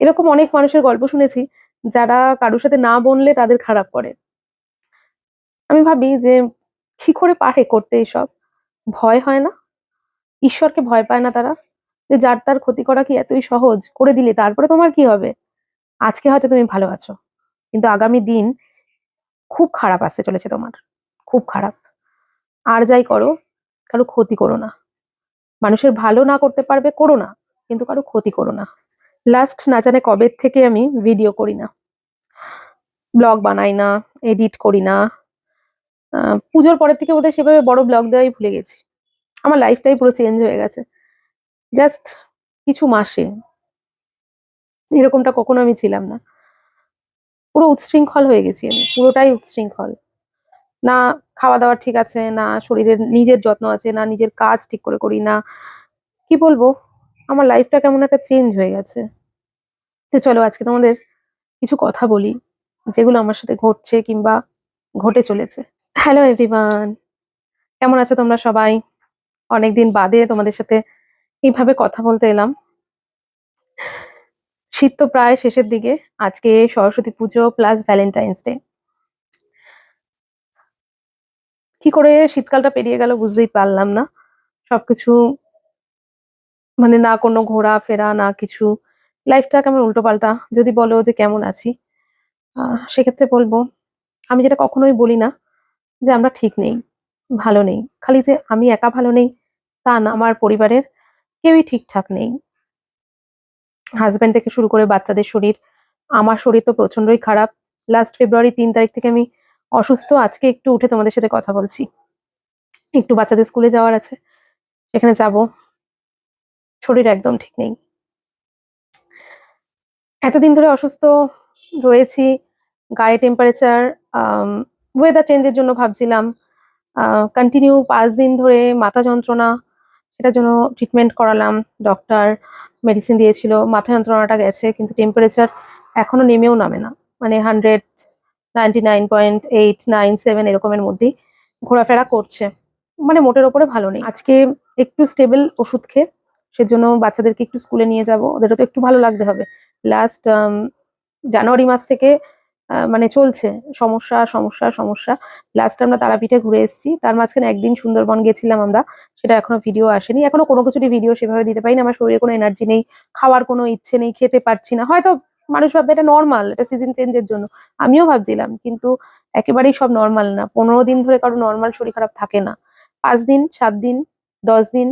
এরকম অনেক মানুষের গল্প শুনেছি যারা কারোর সাথে না বললে তাদের খারাপ করে। আমি ভাবি যে করে পারে করতে এসব ভয় হয় না? ঈশ্বরকে ভয় পায় না তারা? যে যার তার ক্ষতি করা কি এতই সহজ? করে দিলে তারপরে তোমার কি হবে? আজকে হয়তো তুমি ভালো আছো, কিন্তু আগামী দিন খুব খারাপ আসতে চলেছে তোমার। খুব খারাপ। আর যাই করো, কারও ক্ষতি করো না। মানুষের ভালো না করতে পারবে করো না, কিন্তু কারও ক্ষতি করো না। লাস্ট না জানে কবে থেকে আমি ভিডিও করি না। ব্লগ বানাই না এডিট করি না। পুজোর পরের থেকে বোধহয় সেভাবে বড় ব্লগ দেওয়াই ভুলে গেছি। আমার লাইফটাই পুরো চেঞ্জ হয়ে গেছে। জাস্ট কিছু মাসে। এরকমটা কখনো আমি ছিলাম না। পুরো উচ্ছৃঙ্খল হয়ে গেছি আমি, পুরোটাই উচ্ছৃঙ্খল না খাওয়া দাওয়া ঠিক আছে, না শরীরের নিজের যত্ন আছে, না নিজের কাজ ঠিক করে করি, না। কি বলব? আমার লাইফটা কেমন একটা চেঞ্জ হয়ে গেছে। তো চলো আজকে তোমাদের কিছু কথা বলি, যেগুলো আমার সাথে ঘটছে কিংবা ঘটে চলেছে। হ্যালো এভরিওয়ান কেমন আছো তোমরা সবাই? অনেকদিন বাদে তোমাদের সাথে এইভাবে কথা বলতে এলাম। শীত তো প্রায় শেষের দিকে, আজকে সরস্বতী পুজো প্লাস ভ্যালেন্টাইন্স ডে কি করে শীতকালটা পেরিয়ে গেল বুঝতেই পারলাম না। সবকিছু মানে না কোনো ঘোরা ফেরা না কিছু লাইফটা কেমন উল্টো পাল্টা যদি বলো যে কেমন আছি? সেক্ষেত্রে বলব, আমি যেটা কখনোই বলি না যে আমরা ঠিক নেই, ভালো নেই। খালি যে আমি একা ভালো নেই, তা না, আমার পরিবারের কেউই ঠিকঠাক নেই। হাজবেন্ড থেকে শুরু করে বাচ্চাদের শরীর, আমার শরীর তো প্রচন্ডই খারাপ। লাস্ট ফেব্রুয়ারি তিন তারিখ থেকে আমি অসুস্থ, আজকে একটু উঠে তোমাদের সাথে কথা বলছি। একটু বাচ্চাদের স্কুলে যাওয়ার আছে এখানে যাব। শরীর একদম ঠিক নেই। এতদিন ধরে অসুস্থ রয়েছি, গায়ে টেম্পারেচার ওয়েদার চেঞ্জের জন্য ভাবছিলাম কন্টিনিউ পাঁচ দিন ধরে মাথা যন্ত্রণা, সেটার জন্য ট্রিটমেন্ট করালাম ডক্টর মেডিসিন দিয়েছিল, মাথা যন্ত্রণাটা গেছে, কিন্তু টেম্পারেচার এখনও নেমেও নামে না। মানে hundred ninety nine point eight nine seven এরকমের মধ্যেই ঘোরাফেরা করছে। মানে মোটের ওপরে ভালো নেই। আজকে একটু স্টেবল ওষুধ খেয়ে সেজন্য বাচ্চাদেরকে একটু স্কুলে নিয়ে যাব। ওদেরও তো একটু ভালো লাগতে হবে। লাস্ট জানুয়ারি মাস থেকে মানে চলছে। সমস্যা সমস্যা সমস্যা। লাস্ট আমরা তারাপীঠে ঘুরে এসেছি। তার মাঝখানে একদিন সুন্দরবন গেছিলাম আমরা। সেটা এখনও ভিডিও আসেনি। এখনও কোনো কিছুরই ভিডিও সেভাবে দিতে পারি না আমার শরীরে কোনো এনার্জি নেই। খাওয়ার কোনো ইচ্ছে নেই। খেতে পারছি না। হয়তো মানুষ ভাববে এটা নর্মাল এটা সিজন চেঞ্জের জন্য। আমিও ভাবছিলাম, কিন্তু একেবারেই সব নর্মাল না। পনেরো দিন ধরে কারও নর্মাল শরীর খারাপ থাকে না। পাঁচ দিন, সাত দিন, দশ দিন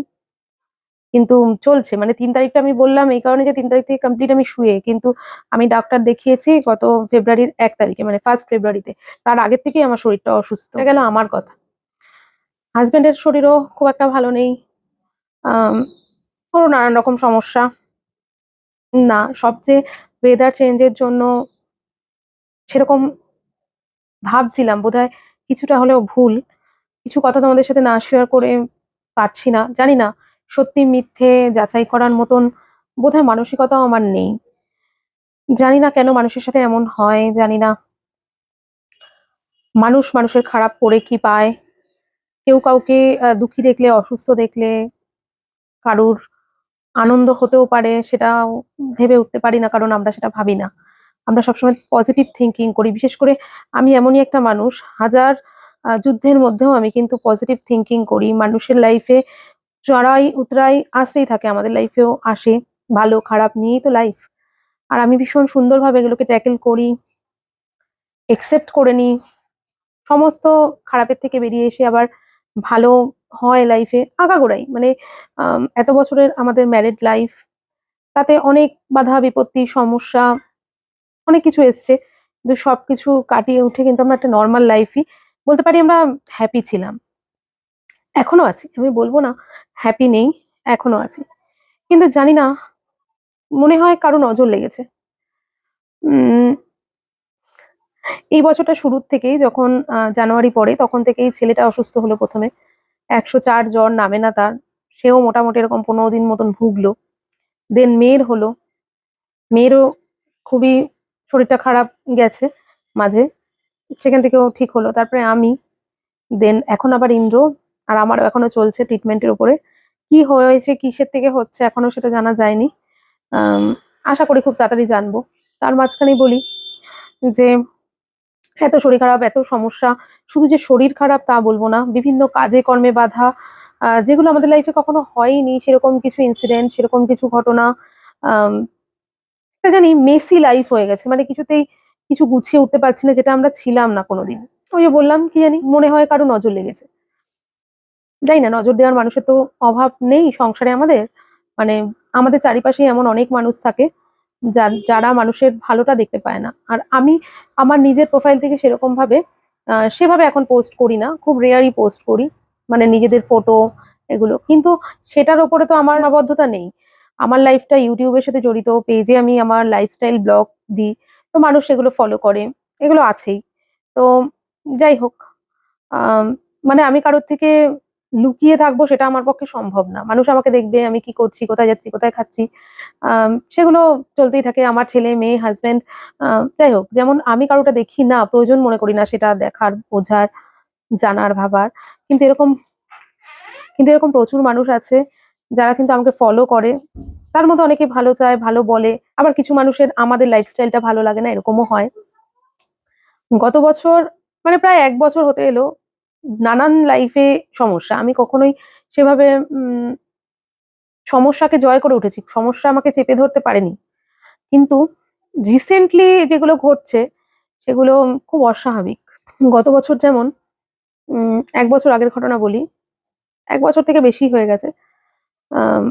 কিন্তু চলছে। মানে তিন তারিখটা আমি বললাম এই কারণে যে তিন তারিখ থেকে কমপ্লিট আমি শুয়ে। কিন্তু আমি ডাক্তার দেখিয়েছি গত ফেব্রুয়ারির এক তারিখে মানে ফার্স্ট ফেব্রুয়ারিতে। তার আগের থেকেই আমার শরীরটা অসুস্থ। হয়ে গেল আমার কথা। হাজবেন্ডের শরীরও খুব একটা ভালো নেই। ওরও নানান রকম সমস্যা। না, সবচেয়ে ওয়েদার চেঞ্জের জন্য সেরকম ভাবছিলাম। বোধহয় কিছুটা হলেও ভুল। কিছু কথা তোমাদের সাথে না শেয়ার করে পারছি না। জানি না সত্যি মিথ্যে যাচাই করার মতন বোধহয় মানসিকতাও আমার নেই। জানি না কেন মানুষের সাথে এমন হয়, জানি না। মানুষ মানুষের খারাপ করে কি পায়? কেউ কাউকে দুঃখী দেখলে, অসুস্থ দেখলে, কারুর আনন্দ হতেও পারে সেটা ভেবে উঠতে পারি না, কারণ আমরা সেটা ভাবি না। আমরা সবসময় পজিটিভ থিঙ্কিং করি। বিশেষ করে আমি এমনই একটা মানুষ, হাজার যুদ্ধের মধ্যেও আমি কিন্তু পজিটিভ থিঙ্কিং করি। মানুষের লাইফে চড়াই, উতরাই আসতেই থাকে আমাদের লাইফেও আসে, ভালো, খারাপ নিয়েই তো লাইফ আর আমি ভীষণ সুন্দরভাবে এগুলোকে ট্যাকেল করি একসেপ্ট করে নিই। সমস্ত খারাপের থেকে বেরিয়ে এসে আবার ভালো হয় লাইফে আগাগোড়াই মানে এত বছরের আমাদের ম্যারিড লাইফ তাতে অনেক বাধা, বিপত্তি, সমস্যা, অনেক কিছু এসছে। কিন্তু সবকিছু কাটিয়ে উঠে কিন্তু আমরা একটা নর্মাল লাইফই বলতে পারি আমরা হ্যাপি ছিলাম। এখনও আছি, আমি বলব না হ্যাপি নেই, এখনও আছি। কিন্তু জানি না, মনে হয় কারও নজর লেগেছে। এই বছরটা শুরুর থেকেই যখন জানুয়ারি পরে তখন থেকেই ছেলেটা অসুস্থ হলো প্রথমে। একশো চার জ্বর নামে না তার, সেও মোটামুটি এরকম পনেরো দিন মতন ভুগলো। দেন মেয়ের হলো। মেয়েরও খুবই শরীরটা খারাপ গেছে মাঝে। সেখান থেকেও ঠিক হলো। তারপরে আমি দেন এখন আবার ইন্দ্র। আর আমারও এখনও চলছে ট্রিটমেন্টের উপরে। কি হয়েছে, কিসের থেকে হচ্ছে, এখনও সেটা জানা যায়নি। আশা করি খুব তাড়াতাড়ি জানব। তার মাঝখানেই বলি যে, এত শরীর খারাপ, এত সমস্যা, শুধু যে শরীর খারাপ তা বলব না, বিভিন্ন কাজে কর্মে বাধা যেগুলো আমাদের লাইফে কখনো হয়নি, সেরকম কিছু ইনসিডেন্ট সেরকম কিছু ঘটনা জানি মেসি লাইফ হয়ে গেছে। মানে কিছুতেই কিছু গুছিয়ে উঠতে পারছি না, যেটা আমরা ছিলাম না কোনোদিন। ওই বললাম, কি জানি, মনে হয় কারও নজর লেগেছে। যাই না নজর দেওয়ার মানুষের তো অভাব নেই সংসারে আমাদের। মানে আমাদের চারিপাশে এমন অনেক মানুষ থাকে যারা মানুষের ভালোটা দেখতে পায় না। আর আমি আমার নিজের প্রোফাইল থেকে সেরকম ভাবে আহ, সেভাবে এখন পোস্ট করি না খুব রেয়ারই পোস্ট করি মানে নিজেদের ফটো এগুলো। কিন্তু সেটার ওপরে তো আমার আবদ্ধতা নেই। আমার লাইফটা ইউটিউবের সাথে জড়িত পেজে আমি আমার লাইফস্টাইল ব্লগ দিই তো মানুষ সেগুলো ফলো করে এগুলো আছেই। তো যাই হোক মানে আমি কারোর থেকে লুকিয়ে থাকব সেটা আমার পক্ষে সম্ভব না। মানুষ আমাকে দেখবে, আমি কি করছি, কোথায় যাচ্ছি, কোথায় খাচ্ছি। সেগুলো চলতেই থাকে, আমার ছেলে, মেয়ে হাজবেন্ড যাই হোক, যেমন আমি কারোটা দেখি না, প্রয়োজন মনে করি না, সেটা দেখার, বোঝার, জানার, ভাবার। কিন্তু এরকম কিন্তু এরকম প্রচুর মানুষ আছে, যারা কিন্তু আমাকে ফলো করে। তার মধ্যে অনেকে ভালো চায়, ভালো বলে। আবার কিছু মানুষের আমাদের লাইফস্টাইলটা ভালো লাগে না, এরকমও হয়। গত বছর মানে প্রায় এক বছর হতে এলো নানান লাইফে সমস্যা। আমি কখনোই সেভাবে সমস্যাকে জয় করে উঠেছি। সমস্যা আমাকে চেপে ধরতে পারেনি। কিন্তু রিসেন্টলি যেগুলো ঘটছে সেগুলো খুব অস্বাভাবিক। গত বছর যেমন এক বছর আগের ঘটনা বলি এক বছর থেকে বেশি হয়ে গেছে। আম,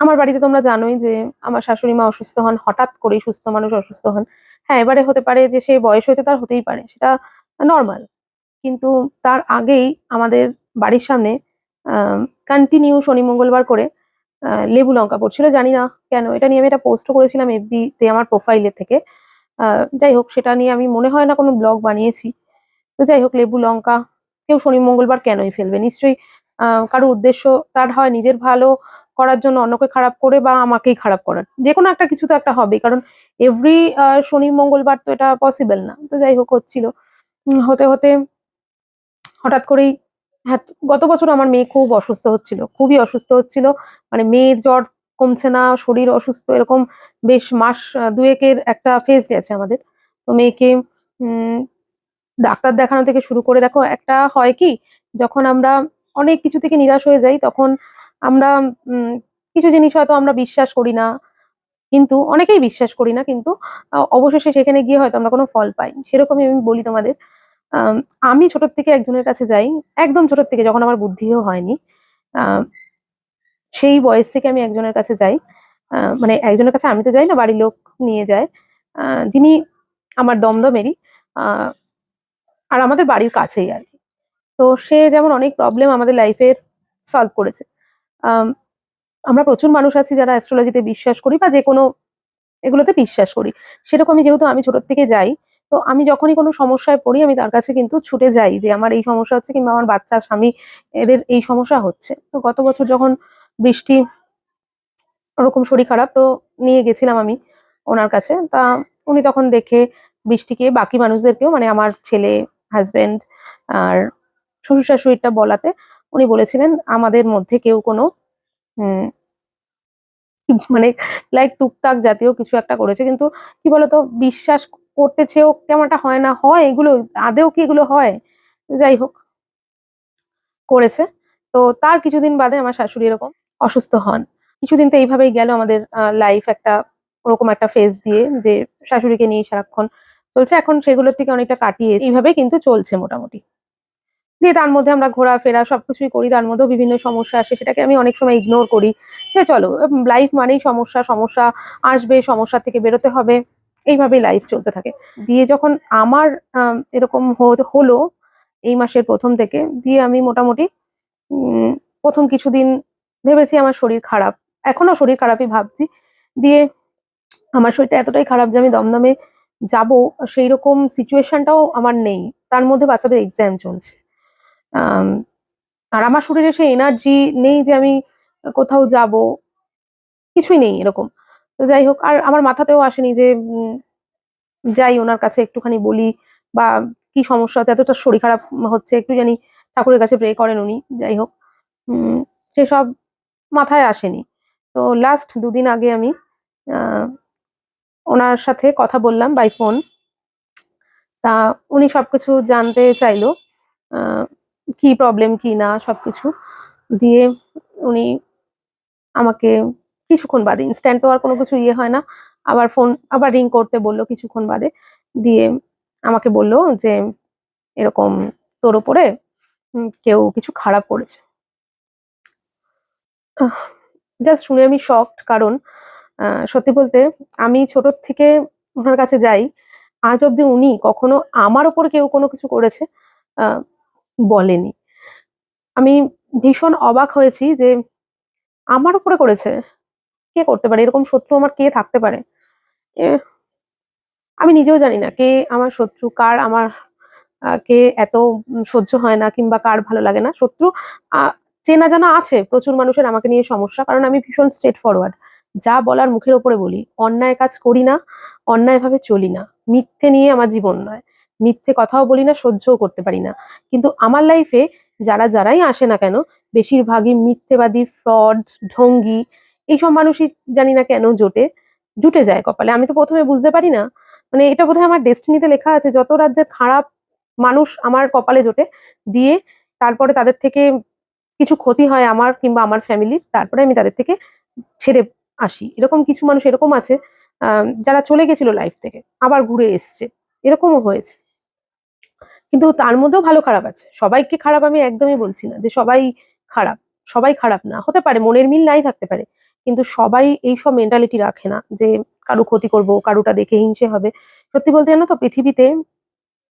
আমার বাড়িতে তোমরা জানোই যে আমার শাশুড়ি মা অসুস্থ হন হঠাৎ করেই সুস্থ মানুষ অসুস্থ হন। হ্যাঁ এবারে হতে পারে যে সে বয়স হয়েছে তার হতেই পারে। সেটা নর্মাল কিন্তু তার আগেই আমাদের বাড়ির সামনে কন্টিনিউ শনি মঙ্গলবার করে লেবু লঙ্কা পড়ছিল। জানি না কেন, এটা নিয়ে আমি এটা পোস্ট করেছিলাম এফবি তে আমার প্রোফাইলের থেকে। যাই হোক, সেটা নিয়ে আমি, মনে হয় না কোনো ব্লগ বানিয়েছি। তো যাই হোক, লেবু লঙ্কা, কেউ শনি মঙ্গলবার কেনই ফেলবে? নিশ্চয়ই কারও উদ্দেশ্য তার হয় নিজের ভালো করার জন্য অন্যকে খারাপ করে বা আমাকেই খারাপ করার। যে কোনো একটা কিছু তো একটা হবে, কারণ এভরি শনি মঙ্গলবার তো এটা পসিবল না। তো যাই হোক, হচ্ছিল। হতে হতে হঠাৎ করেই হ্যাঁ গত বছর আমার মেয়ে খুব অসুস্থ হচ্ছিল, খুবই অসুস্থ হচ্ছিল। মানে মেয়ের জ্বর কমছে না, শরীর অসুস্থ, এরকম বেশ মাস দুয়েকের একটা ফেজ গেছে আমাদের। তো মেয়েকে ডাক্তার দেখানো থেকে শুরু করে, দেখো, একটা হয় কি, যখন আমরা অনেক কিছু থেকে নিরাশ হয়ে যাই, তখন আমরা কিছু জিনিস হয়তো আমরা বিশ্বাস করি না, কিন্তু অনেকেই বিশ্বাস করি না, কিন্তু অবশেষে সেখানে গিয়ে হয়তো আমরা কোনো ফল পাই। সেরকমই আমি বলি তোমাদের। আম, আমি ছোট থেকে একজনের কাছে যাই একদম ছোট থেকে যখন আমার বুদ্ধিও হয়নি সেই বয়স থেকে আমি একজনের কাছে যাই মানে একজনের কাছে আমি তো যাই না বাড়ির লোক নিয়ে যায় যিনি আমার দমদমেরই আর আমাদের বাড়ির কাছেই আর কি। তো সে যেমন অনেক প্রবলেম আমাদের লাইফের সলভ করেছে। আম, আমরা প্রচুর মানুষ আছি যারা অ্যাস্ট্রোলজিতে বিশ্বাস করি বা যে কোনো এগুলোতে বিশ্বাস করি। সেরকমই যেহেতু আমি ছোট থেকে যাই তো আমি যখনই কোনো সমস্যায় পড়ি, আমি তার কাছে কিন্তু ছুটে যাই যে আমার এই সমস্যা হচ্ছে কিংবা আমার বাচ্চা, স্বামী এদের এই সমস্যা হচ্ছে। তো গত বছর যখন বৃষ্টি ওরকম শরীর খারাপ, তো নিয়ে গেছিলাম আমি ওনার কাছে। তা উনি তখন দেখে বৃষ্টিকে বাকি মানুষদেরকেও মানে আমার ছেলে হাজবেন্ড আর শ্বশুর শাশুড়িটা বলাতে উনি বলেছিলেন, আমাদের মধ্যে কেউ কোনো মানে লাইক টুকটাক জাতীয় কিছু একটা করেছে। কিন্তু কি বলতো, বিশ্বাস করতে চেয়েও কেমনটা হয় না, হয় এগুলো, আদেও কি এগুলো হয়? যাই হোক, করেছে। তো তার কিছুদিন বাদে আমার শাশুড়ি এরকম অসুস্থ হন। কিছুদিন তো এইভাবেই গেল আমাদের লাইফ একটা ওরকম একটা ফেজ দিয়ে যে শাশুড়িকে নিয়ে সারাক্ষণ চলছে। এখন সেগুলোর থেকে অনেকটা কাটিয়ে এইভাবে কিন্তু চলছে মোটামুটি। দিয়ে তার মধ্যে আমরা ঘোরাফেরা সবকিছুই করি। তার মধ্যেও বিভিন্ন সমস্যা আসে, সেটাকে আমি অনেক সময় ইগনোর করি। যে চলো লাইফ মানেই সমস্যা সমস্যা আসবে, সমস্যা থেকে বেরোতে হবে। এইভাবেই লাইফ চলতে থাকে। দিয়ে যখন আমার এরকম হলো এই মাসের প্রথম থেকে, দিয়ে আমি মোটামুটি প্রথম কিছুদিন ভেবেছি আমার শরীর খারাপ। এখনও শরীর খারাপই ভাবছি। দিয়ে আমার শরীরটা এতটাই খারাপ যে আমি দমদমে যাব সেই রকম সিচুয়েশনটাও আমার নেই। তার মধ্যে বাচ্চাদের এক্সাম চলছে। আর আমার শরীরে সেই এনার্জি নেই যে আমি কোথাও যাব। কিছুই নেই এরকম। তো যাই হোক, আর আমার মাথাতেও আসেনি যে যাই ওনার কাছে একটুখানি বলি বা কি সমস্যা হচ্ছে এতটা শরীর খারাপ হচ্ছে, একটু জানি ঠাকুরের কাছে প্রে করেন উনি, যাই হোক। সেসব মাথায় আসেনি। তো লাস্ট দুদিন আগে আমি ওনার সাথে কথা বললাম বাই ফোন তা উনি সবকিছু জানতে চাইলো কি প্রবলেম কি না, সবকিছু। দিয়ে উনি আমাকে কিছুক্ষণ বাদে ইনস্ট্যান্ট তো আর কোনো কিছু ইয়ে হয় না। আবার ফোন আবার রিং করতে বলল কিছুক্ষণ বাদে। দিয়ে আমাকে বলল যে, এরকম তোর ওপরে কেউ কিছু খারাপ করেছে। জাস্ট শুনে আমি শকড কারণ সত্যি বলতে আমি ছোট থেকে ওনার কাছে যাই, আজ অব্দি উনি কখনো আমার ওপর কেউ কোনো কিছু করেছে বলেনি। আমি ভীষণ অবাক হয়েছি যে, আমার উপরে করেছে? কে করতে পারে? এরকম শত্রু আমার কে থাকতে পারে? আমি নিজেও জানি না কে আমার শত্রু, কার আমার কে এত সহ্য হয় না কিংবা কার ভালো লাগে না। শত্রু চেনা জানা আছে, প্রচুর মানুষের আমাকে নিয়ে সমস্যা, কারণ আমি ভীষণ স্ট্রেট ফরওয়ার্ড যা বলার মুখের ওপরে বলি, অন্যায় কাজ করি না, অন্যায়ভাবে চলি না। মিথ্যে নিয়ে আমার জীবন নয়। মিথ্যে কথাও বলি না, সহ্যও করতে পারি না। কিন্তু আমার লাইফে যারা যারাই আসে না কেন, বেশিরভাগই মিথ্যেবাদী ফ্রড ঢঙ্গি এইসব মানুষই জানি না কেন জোটে, জুটে যায় কপালে। আমি তো প্রথমে বুঝতে পারি না। মানে এটা বোধহয় আমার ডেস্টিনিতে লেখা আছে, যত রাজ্যের খারাপ মানুষ আমার কপালে জোটে, দিয়ে তারপরে তাদের থেকে কিছু ক্ষতি হয় আমার কিংবা আমার ফ্যামিলির তারপরে আমি তাদের থেকে ছেড়ে আসি। এরকম কিছু মানুষ এরকম আছে যারা চলে গেছিল লাইফ থেকে, আবার ঘুরে এসছে। এরকমও হয়েছে। কিন্তু তার মধ্যেও ভালো খারাপ আছে। সবাইকে খারাপ আমি একদমই বলছি না যে সবাই খারাপ সবাই খারাপ না। হতে পারে, মনের মিল নাই থাকতে পারে। কিন্তু সবাই এই সব মেন্টালিটি রাখে না যে কারু ক্ষতি করব, কারুটা দেখে হিংসে হবে। সত্যি বলতে জানো তো, পৃথিবীতে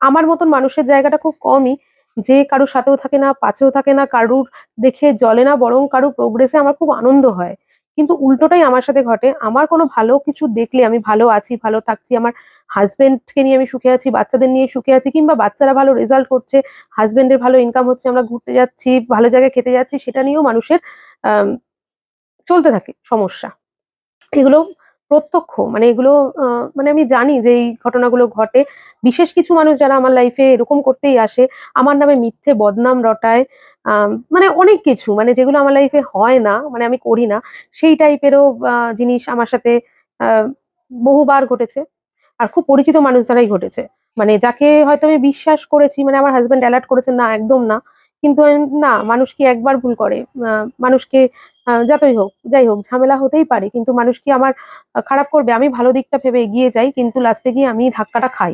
আমার মতন মানুষের জায়গাটা খুব কমই। যে কারুর সাথেও থাকে না, পাশেও থাকে না, কারুর দেখে জলে না, বরং কারুর প্রোগ্রেসে আমার খুব আনন্দ হয়। কিন্তু উল্টোটাই আমার সাথে ঘটে। আমার কোনো ভালো কিছু দেখলে আমি ভালো আছি, ভালো থাকছি, আমার হাজবেন্ডকে নিয়ে আমি সুখে আছি, বাচ্চাদের নিয়ে সুখে আছি, কিংবা বাচ্চারা ভালো রেজাল্ট করছে হাজবেন্ডের ভালো ইনকাম হচ্ছে, আমরা ঘুরতে যাচ্ছি, ভালো জায়গায় খেতে যাচ্ছি, সেটা নিয়েও মানুষের চলতে থাকে, সমস্যা। এগুলো প্রত্যক্ষ মানে এগুলো মানে আমি জানি যে এই ঘটনাগুলো ঘটে। বিশেষ কিছু মানুষ যারা আমার লাইফে এরকম করতেই আসে, আমার নামে মিথ্যে বদনাম রটায় মানে অনেক কিছু মানে যেগুলো আমার লাইফে হয় না মানে আমি করি না, সেই টাইপেরও জিনিস আমার সাথে বহুবার ঘটেছে। আর খুব পরিচিত মানুষ দ্বারাই ঘটেছে। মানে যাকে হয়তো আমি বিশ্বাস করেছি মানে আমার হাজব্যান্ড অ্যালার্ট করেছেন না, একদম না। কিন্তু, না, মানুষ কি একবার ভুল করে? মানুষকে যতই হোক, যাই হোক, ঝামেলা হতেই পারে, কিন্তু মানুষ কি আমার খারাপ করবে? আমি ভালো দিকটা ভেবে এগিয়ে যাই, কিন্তু লাস্টে গিয়ে আমি ধাক্কাটা খাই।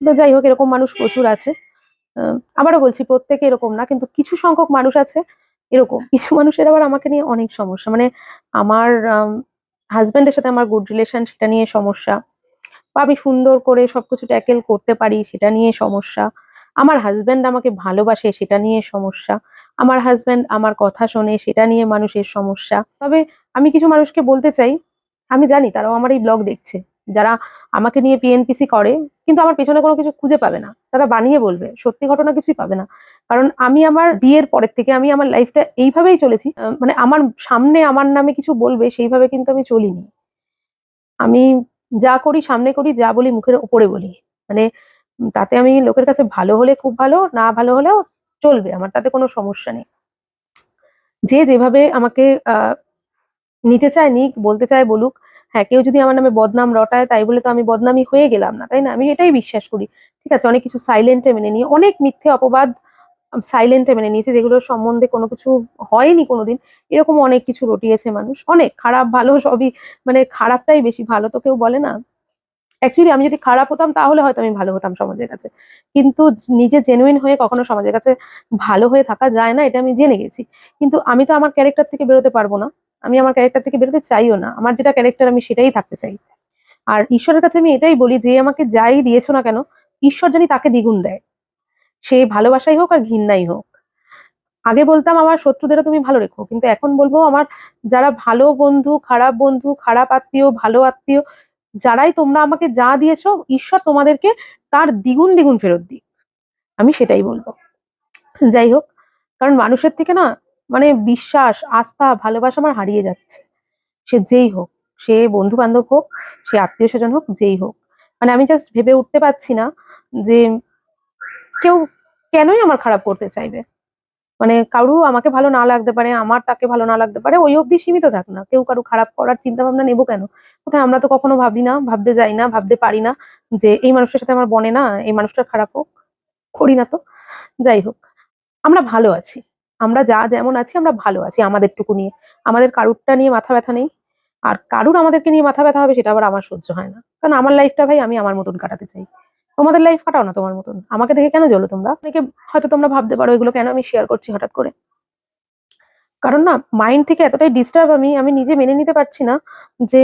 তো যাই হোক, এরকম মানুষ প্রচুর আছে। আবারও বলছি, প্রত্যেকে এরকম না, কিন্তু কিছু সংখ্যক মানুষ আছে, এরকম। কিছু মানুষের আবার আমাকে নিয়ে অনেক সমস্যা। মানে আমার হাজবেন্ডের সাথে আমার গুড রিলেশন সেটা নিয়ে সমস্যা। বা আমি সুন্দর করে সবকিছু ট্যাকেল করতে পারি, সেটা নিয়ে সমস্যা। আমার হাজবেন্ড আমাকে ভালোবাসে, সেটা নিয়ে সমস্যা। আমার হাজব্যান্ড আমার কথা শোনে, সেটা নিয়ে মানুষের সমস্যা। তবে আমি কিছু মানুষকে বলতে চাই, আমি জানি তারাও আমার এই ব্লগ দেখছে। যারা আমাকে নিয়ে পিএনপিসি করে, কিন্তু আমার পেছনে কোনো কিছু খুঁজে পাবে না। তারা বানিয়ে বলবে, সত্যি ঘটনা কিছুই পাবে না। কারণ আমি আমার বিয়ের পরের থেকে আমি আমার লাইফটা এইভাবেই চলেছি মানে আমার সামনে আমার নামে কিছু বলবে, সেইভাবে কিন্তু আমি চলিনি। আমি যা করি, সামনে করি, যা বলি, মুখের ওপরে বলি। মানে তাতে আমি লোকের কাছে ভালো হলে খুব ভালো, না ভালো হলেও চলবে, আমার তাতে কোনো সমস্যা নেই। যে যেভাবে আমাকে নিতে চায় নিক, বলতে চায় বলুক হ্যাঁ কেউ যদি আমার নামে বদনাম রটায়, তাই বলে তো আমি বদনামি হয়ে গেলাম না, তাই না? আমি এটাই বিশ্বাস করি। ঠিক আছে, অনেক কিছু সাইলেন্টে মেনে নিয়ে, অনেক মিথ্যে অপবাদ সাইলেন্টে মেনে নিয়েছে যেগুলোর সম্বন্ধে কোনো কিছু হয়নি কোনোদিন, এরকম অনেক কিছু রটিয়েছে মানুষ, অনেক, খারাপ ভালো সবই মানে খারাপটাই বেশি ভালো, তো কেউ বলে না। অ্যাকচুয়ালি আমি যদি খারাপ হতাম, তাহলে হয়তো আমি ভালো হতাম সমাজের কাছে। কিন্তু নিজে জেনুইন হয়ে কখনো সমাজের কাছে ভালো হয়ে থাকা যায় না, এটা আমি জেনে গেছি। কিন্তু আমি তো আমার ক্যারেক্টার থেকে বেরোতে পারব না। আমি আমার ক্যারেক্টার থেকে বেরোতে চাইও না। আমার যেটা ক্যারেক্টার আমি সেটাই থাকতে চাই। আর ঈশ্বরের কাছে আমি এটাই বলি, যে আমাকে যাই দিয়েছ না কেন, ঈশ্বর জানি তাকে দ্বিগুণ দেয়। সে ভালোবাসাই হোক আর ঘৃণাই হোক। আগে বলতাম, আমার শত্রুদেরও তুমি ভালো রেখো। কিন্তু এখন বলব, আমার যারা ভালো বন্ধু, খারাপ বন্ধু, খারাপ আত্মীয়, ভালো আত্মীয় যারাই তোমরা আমাকে যা দিয়েছ, ঈশ্বর তোমাদেরকে তার দ্বিগুণ দ্বিগুণ ফেরত দিক। আমি সেটাই বলব। যাই হোক, কারণ মানুষের থেকে না মানে বিশ্বাস, আস্থা, ভালোবাসা আমার হারিয়ে যাচ্ছে। সে যেই হোক, সে বন্ধু বান্ধব হোক, সে আত্মীয় স্বজন হোক, যেই হোক। মানে আমি জাস্ট ভেবে উঠতে পারছি না যে কেউ কেনই আমার খারাপ করতে চাইবে। মানে কারু আমাকে ভালো না লাগতে পারে, আমার তাকে ভালো না লাগতে পারে, ওই অবধি সীমিত থাক না। কেউ কারু খারাপ করার চিন্তা ভাবনা নেব কেন? কোথায় আমরা তো কখনো ভাবি না, ভাবতে যাই না, ভাবতে পারি না যে এই মানুষটার সাথে আমার বনে না, এই মানুষটা খারাপ হোক, করি না তো। যাই হোক, আমরা ভালো আছি। আমরা যা যেমন আছি, আমরা ভালো আছি আমাদেরটুকু নিয়ে। আমাদের কারুরটা নিয়ে মাথা ব্যথা নেই। আর কারুর আমাদেরকে নিয়ে মাথা ব্যথা হবে, সেটা আবার আমার সহ্য হয় না। কারণ আমার লাইফটা ভাই আমি আমার মতন কাটাতে চাই। তোমাদের লাইফ কাটাও না তোমার মতন। আমাকে দেখে কেন জ্বলো তোমরা? অনেকে হয়তো তোমরা ভাবতে পারো এগুলো কেন আমি শেয়ার করছি হঠাৎ করে। কারণ না মাইন্ড থেকে এতটাই ডিস্টার্ব আমি আমি নিজে মেনে নিতে পারছি না যে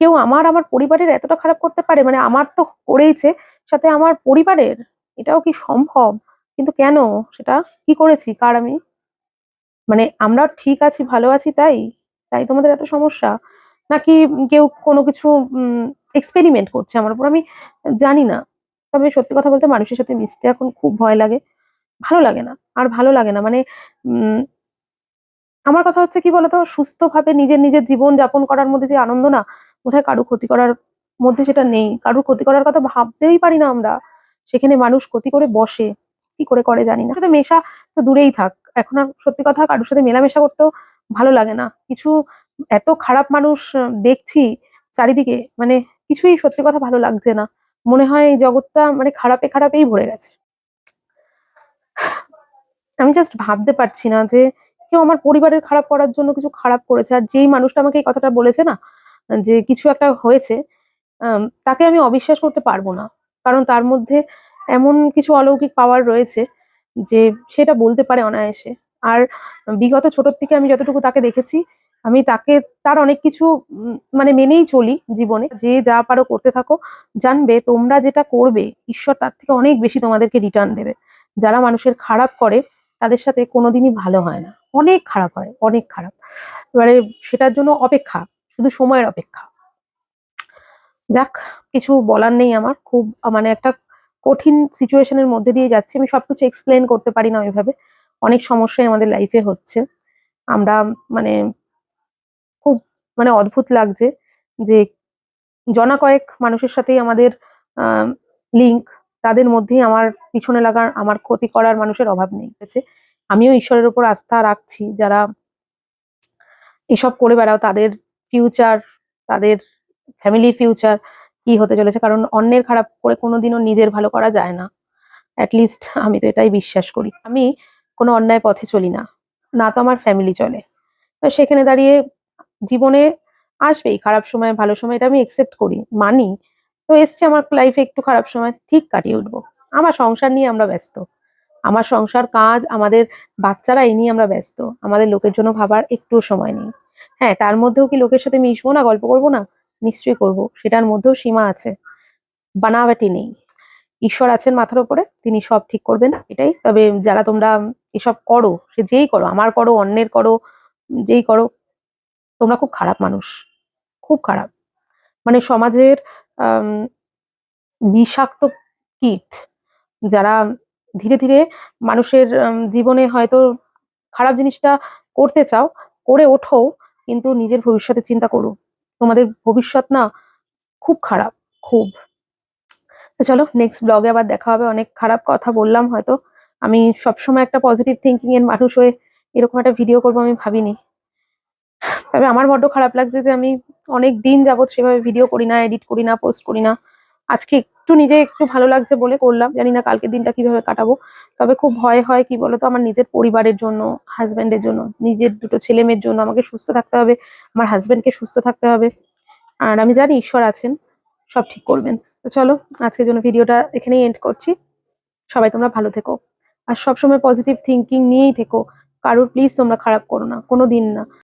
কেউ আমার আমার পরিবারের এতটা খারাপ করতে পারে মানে আমার তো করেইছে, সাথে আমার পরিবারের, এটাও কি সম্ভব? কিন্তু কেন? সেটা কি করেছি? কার আমি? মানে আমরা ঠিক আছি, ভালো আছি তাই? তাই তোমাদের এত সমস্যা? নাকি কেউ কোনো কিছু এক্সপেরিমেন্ট করছে আমার উপর। আমি জানি না। তবে সত্যি কথা বলতে মানুষের সাথে মিশতে এখন খুব ভয় লাগে। ভালো লাগে না। আর ভালো লাগে না। মানে আমার কথা হচ্ছে কি বলতো? সুস্থভাবে নিজের নিজের জীবন যাপন করার মধ্যে যে আনন্দ না, বোধহয় কারু ক্ষতি করার মধ্যে সেটা নেই। কারুর ক্ষতি করার কথা ভাবতেই পারি না আমরা। সেখানে মানুষ ক্ষতি করে বসে। কি করে করে জানি না। সাথে মেশা তো দূরেই থাক। এখন আর সত্যি কথা কারোর সাথে মেলামেশা করতেও ভালো লাগে না। কিছু এত খারাপ মানুষ দেখছি চারিদিকে। মানে কিছুই সত্যি কথা ভালো লাগছে না। মনে হয় এই জগৎটা মানে খারাপে খারাপেই ভরে গেছে। আমি জাস্ট ভাবতে পারছি না যে কেউ আমার পরিবারের খারাপ করার জন্য কিছু খারাপ করেছে। আর যেই মানুষটা আমাকে এই কথাটা বলেছে না, যে কিছু একটা হয়েছে তাকে আমি অবিশ্বাস করতে পারব না। কারণ তার মধ্যে এমন কিছু অলৌকিক পাওয়ার রয়েছে যে সেটা বলতে পারে অনায়াসে। আর বিগত ছোটোর থেকে আমি যতটুকু তাকে দেখেছি আমি তাকে তার অনেক কিছু মানে মেনেই চলি জীবনে। যে যা পারো করতে থাকো, জানবে তোমরা যেটা করবে, ঈশ্বর তার থেকে অনেক বেশি তোমাদেরকে রিটার্ন দেবে। যারা মানুষের খারাপ করে, তাদের সাথে কোনোদিনই ভালো হয় না। অনেক খারাপ হয়, অনেক খারাপ। এবারে সেটার জন্য অপেক্ষা, শুধু সময়ের অপেক্ষা। যাক, কিছু বলার নেই আমার। খুব মানে একটা কঠিন সিচুয়েশনের মধ্যে দিয়ে যাচ্ছি। আমি সবকিছু এক্সপ্লেন করতে পারি না ওইভাবে। অনেক সমস্যাই আমাদের লাইফে হচ্ছে। আমরা মানে মানে অদ্ভুত লাগছে যে জনা কয়েক মানুষের সাথেই আমাদের লিঙ্ক তাদের মধ্যেই আমার পিছনে লাগার, আমার ক্ষতি করার মানুষের অভাব নেই। আছে? আমিও ঈশ্বরের উপর আস্থা রাখছি, যারা এসব করে বেড়াও, তাদের ফিউচার তাদের ফ্যামিলির ফিউচার কি হতে চলেছে, কারণ অন্যের খারাপ করে কোনোদিনও নিজের ভালো করা যায় না। অ্যাটলিস্ট আমি তো এটাই বিশ্বাস করি। আমি কোনো অন্যায় পথে চলি না। না তো আমার ফ্যামিলি চলে। সেখানে দাঁড়িয়ে জীবনে আসবেই, খারাপ সময় ভালো সময়, এটা আমি একসেপ্ট করি, মানি। তো এসছে আমার লাইফে একটু খারাপ সময়, ঠিক কাটিয়ে উঠবো। আমার সংসার নিয়ে আমরা ব্যস্ত। আমার সংসার কাজ, আমাদের বাচ্চারা এই নিয়ে আমরা ব্যস্ত। আমাদের লোকের জন্য ভাবার একটু সময় নেই। হ্যাঁ তার মধ্যেও কি লোকের সাথে মিশবো না, গল্প করব না? নিশ্চয়ই করব। সেটার মধ্যেও সীমা আছে। বানাবাটি নেই। ঈশ্বর আছেন মাথার উপরে, তিনি সব ঠিক করবেন, এটাই। তবে যারা তোমরা এসব করো, সে যেই করো, আমার করো, অন্যের করো, যেই করো তোমরা খুব খারাপ মানুষ। খুব খারাপ। মানে সমাজের বিষাক্ত কীট, যারা ধীরে ধীরে মানুষের জীবনে হয়তো খারাপ জিনিসটা করতে চাও, করে ওঠো, কিন্তু নিজের ভবিষ্যতের চিন্তা করো। তোমাদের ভবিষ্যৎ না খুব খারাপ, খুব। তো চলো নেক্সট ব্লগে আবার দেখা হবে। অনেক খারাপ কথা বললাম হয়তো। আমি সবসময় একটা পজিটিভ থিঙ্কিং এর মানুষ হয়ে এরকম একটা ভিডিও করব আমি ভাবিনি। তবে আমার বড্ড খারাপ লাগছে যে আমি অনেক দিন যাবত সেভাবে ভিডিও করি না এডিট করি না পোস্ট করি না। আজকে একটু নিজে একটু ভালো লাগছে বলে করলাম। জানি না কালকে দিনটা কীভাবে কাটাবো। তবে খুব ভয় হয়, কি বলতো? আমার নিজের পরিবারের জন্য হাজবেন্ডের জন্য, নিজের দুটো ছেলে মেয়ের জন্য আমাকে সুস্থ থাকতে হবে, আমার হাজবেন্ডকে সুস্থ থাকতে হবে। আর আমি জানি ঈশ্বর আছেন, সব ঠিক করবেন। তো চলো, আজকের জন্য ভিডিওটা এখানেই এন্ড করছি। সবাই তোমরা ভালো থেকো। আর সবসময় পজিটিভ থিঙ্কিং নিয়েই থেকো। কারোর প্লিজ তোমরা খারাপ করো না কোনো দিন না।